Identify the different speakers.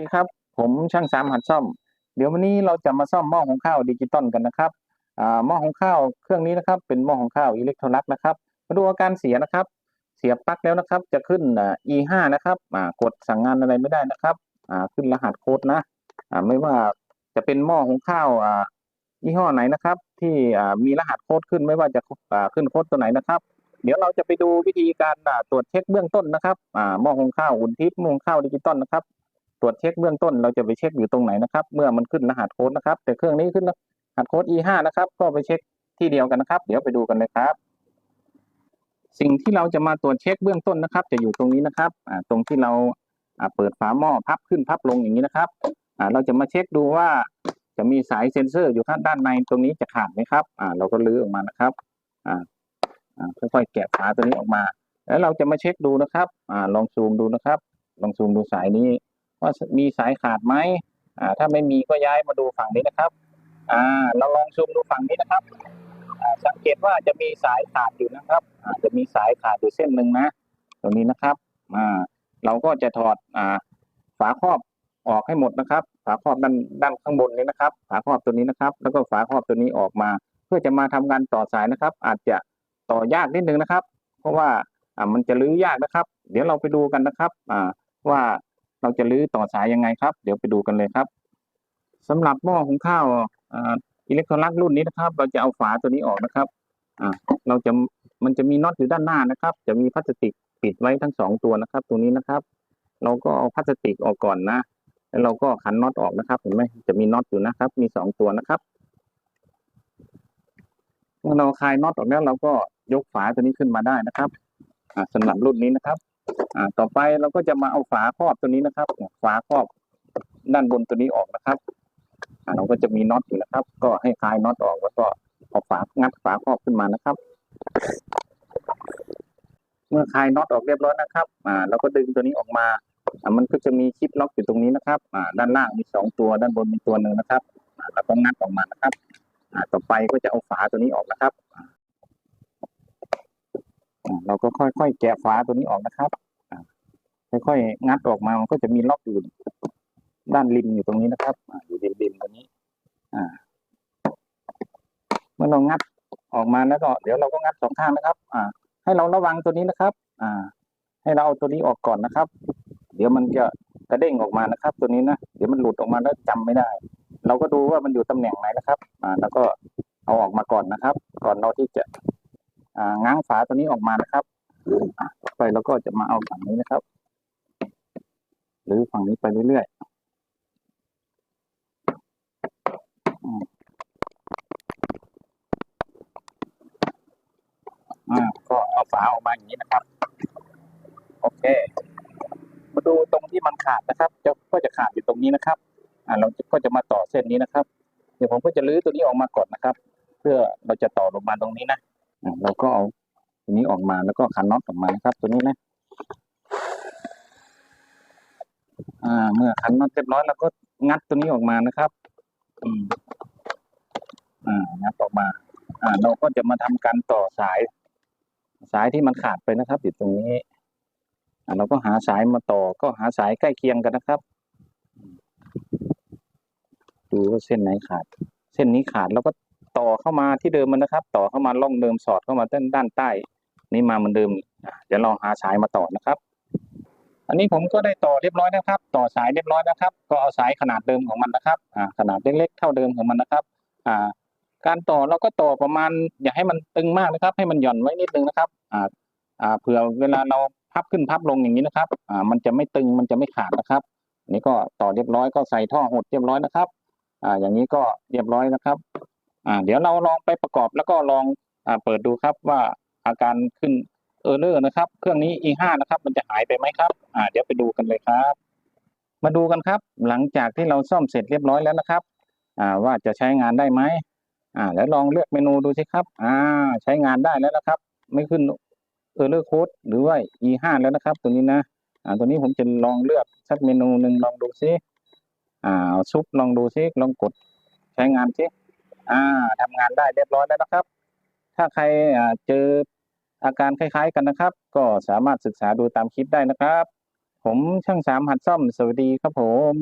Speaker 1: สวัสดีครับ ผมช่างสามหัดซ่อม เดี๋ยววันนี้เราจะมาซ่อมหม้อหุงข้าวดิจิตอลกันนะครับหม้อหุงข้าวเครื่องนี้นะครับ เป็นหม้อหุงข้าวอิเล็กทรลักส์นะครับ มาดูอาการเสียนะครับ เสียปลั๊กแล้วนะครับ จะขึ้น E5 นะครับกดสั่งงานอะไรไม่ได้นะครับขึ้นรหัสโค้ดนะไม่ว่าจะเป็นหม้อหุงข้าวยี่ห้อไหนนะครับ ที่มีรหัสโค้ดขึ้นไม่ว่าจะขึ้นโค้ดตัวไหนนะครับ เดี๋ยวเราจะไปดูวิธีการตรวจเช็คเบื้องต้นนะครับหม้อหุงข้าวอุ่นทิพย์หม้อหุงข้าวดิจิตอลนะครับ ตรวจเช็คเบื้องต้น เราจะไปเช็คอยู่ตรงไหนนะครับ เมื่อมันขึ้นรหัสโค้ดนะครับ แต่เครื่องนี้ขึ้นรหัสโค้ด E5 นะครับ ก็ไปเช็คที่เดียวกันนะครับ เดี๋ยวไปดูกันเลยครับ สิ่งที่เราจะมาตรวจเช็คเบื้องต้นนะครับ จะอยู่ตรงนี้นะครับตรงที่เราเปิดฝาหม้อพับขึ้นพับลงอย่างนี้นะครับเราจะมาเช็คดูว่าจะมีสายเซ็นเซอร์อยู่ข้างด้านในตรงนี้จะขาดไหมครับเราก็ลื้อออกมานะครับค่อยๆแกะฝาตัวนี้ออกมา แล้วเราจะมาเช็คดูนะครับอลองซูมดูนะครับ ลองซูมดูสายนี้ ว่ามีสายขาดไหมอ่าถ้าไม่มีก็ย้ายมาดูฝั่งนี้นะครับอ่าเราลองซูมดูฝั่งนี้นะครับอ่าสังเกตว่าจะมีสายขาดอยู่นะครับอ่าจะมีสายขาดอยู่เส้นหนึ่งนะตรงนี้นะครับอ่าเราก็จะถอดอ่าฝาครอบออกให้หมดนะครับ ฝาครอบด้านด้านข้างบนนี้นะครับ ฝาครอบตัวนี้นะครับ แล้วก็ฝาครอบตัวนี้ออกมา เพื่อจะมาทำการต่อสายนะครับ อาจจะต่อยากนิดนึงนะครับ เพราะว่าอ่ามันจะลื้อยากนะครับ เดี๋ยวเราไปดูกันนะครับอ่าว่า เราจะลื้อต่อสายยังไงครับ เดี๋ยวไปดูกันเลยครับสำหรับหม้อหุงข้าวอิเล็กทรลักรุ่นนี้นะครับ เราจะเอาฝาตัวนี้ออกนะครับอ่าเราจะมันจะมีน็อตอยู่ด้านหน้านะครับ จะมีพลาสติกปิดไว้ทั้งสองตัวนะครับตรงนี้นะครับ เราก็เอาพลาสติกออกก่อนนะแล้วเราก็ขันน็อตออกนะครับเห็นไหมจะมีน็อตอยู่นะครับ มีสองตัวนะครับเมื่อเราคลายน็อตออกแล้วเราก็ยกฝาตัวนี้ขึ้นมาได้นะครับอ่าสำหรับรุ่นนี้นะครับ อ่าต่อไปเราก็จะมาเอาฝาครอบตัวนี้นะครับ ฝาครอบด้านบนตัวนี้ออกนะครับอ่าเราก็จะมีน็อตอยู่นะครับ ก็ให้คลายน็อตออกแล้วก็เอาฝางัดฝาครอบขึ้นมานะครับ เมื่อคลายน็อตออกเรียบร้อยนะครับ อ่าเราก็ดึงตัวนี้ออกมาอ่ามันก็จะมีคลิปล็อกอยู่ตรงนี้นะครับ อ่า ด้านล่างมีสองตัวด้านบนมีตัวหนึ่งนะครับอ่าเราก็งัดออกมานะครับ อ่าต่อไปก็จะเอาฝาตัวนี้ออกนะครับ เราก็ค่อยๆแกะฝาตัวนี้ออกนะครับค่อยๆงัดออกมามันก็จะมีล็อกอยู่ด้านริมอยู่ตรงนี้นะครับอยู่ริมริมตรงนี้ อ่า เมื่อเรางัดออกมาแล้วก็ เดี๋ยวเราก็งัดสองข้างนะครับ อ่า ให้เราระวังตัวนี้นะครับ อ่า ให้เราเอาตัวนี้ออกก่อนนะครับ เดี๋ยวมันจะกระเด้งออกมานะครับ ตัวนี้นะเดี๋ยวมันหลุดออกมาแล้วจำไม่ได้ เราก็ดูว่ามันอยู่ตำแหน่งไหนนะครับ อ่า แล้วก็เอาออกมาก่อนนะครับ ก่อนเราที่จะ ง้างฝาตัวนี้ออกมานะครับไปเราก็จะมาเอาฝั่งนี้นะครับ หรือฝั่งนี้ไปเรื่อยๆอ่าก็เอาฝาออกมาอย่างนี้นะครับ โอเค มาดูตรงที่มันขาดนะครับจะก็จะขาดอยู่ตรงนี้นะครับ อ่าเราก็จะมาต่อเส้นนี้นะครับ เดี๋ยวผมก็จะลื้อตัวนี้ออกมาก่อนนะครับ เพื่อเราจะต่อลงมาตรงนี้นะอ่า เราก็เอาตัวนี้ออกมาแล้วก็ขันน็อตออกมานะครับ ตัวนี้นะอ่าเมื่อขันน็อตเรียบร้อยแล้วก็งัดตัวนี้ออกมานะครับอืมอ่างัดออกมา อ่า เราก็จะมาทำการต่อสาย สายที่มันขาดไปนะครับอยู่ตรงนี้อ่าเราก็หาสายมาต่อ ก็หาสายใกล้เคียงกันนะครับ ดูว่าเส้นไหนขาด เส้นนี้ขาดแล้วก็ ต่อเข้ามาที่เดิมมันนะครับ ต่อเข้ามาล่องเดิมสอดเข้ามาด้านด้านใต้ นี่มาเหมือนเดิมอะเดี๋ยวลองหาสายมาต่อนะครับ อันนี้ผมก็ได้ต่อเรียบร้อยนะครับ ต่อสายเรียบร้อยนะครับ ก็เอาสายขนาดเดิมของมันนะครับขนาดเล็กๆเท่าเดิมของมันนะครับการต่อเราก็ต่อประมาณ อย่าให้มันตึงมากนะครับ ให้มันหย่อนไว้นิดนึงนะครับเผื่อเวลาเราพับขึ้นพับลงอย่างนี้นะครับมันจะไม่ตึงมันจะไม่ขาดนะครับนนี้ก็ต่อเรียบร้อยก็ใส่ท่อหดเรียบร้อยนะครับ อ่าอย่างนี้ก็เรียบร้อยนะครับ อ่าเดี๋ยวเราลองไปประกอบแล้วก็ลองอ่าเปิดดูครับว่าอาการขึ้นเออร์เลอร์นะครับ เครื่องนี้ E5 นะครับ มันจะหายไปไหมครับ อ่า เดี๋ยวไปดูกันเลยครับ มาดูกันครับ หลังจากที่เราซ่อมเสร็จเรียบร้อยแล้วนะครับ อ่า ว่าจะใช้งานได้ไหมอ่า แล้วลองเลือกเมนูดูสิครับ อ่า ใช้งานได้แล้วนะครับ ไม่ขึ้นเออร์เลอร์โค้ดหรือว่า E5 แล้วนะครับ ตัวนี้นะ อ่า ตัวนี้ผมจะลองเลือกสักเมนูหนึ่งลองดูซิอ่าซุปลองดูซิลองกดใช้งานซิ อ่าทำงานได้เรียบร้อยแล้วนะครับ ถ้าใครเจออาการคล้าย ๆ กันนะครับ ก็สามารถศึกษาดูตามคลิปได้นะครับ ผมช่างสามหัดซ่อมสวัสดีครับผม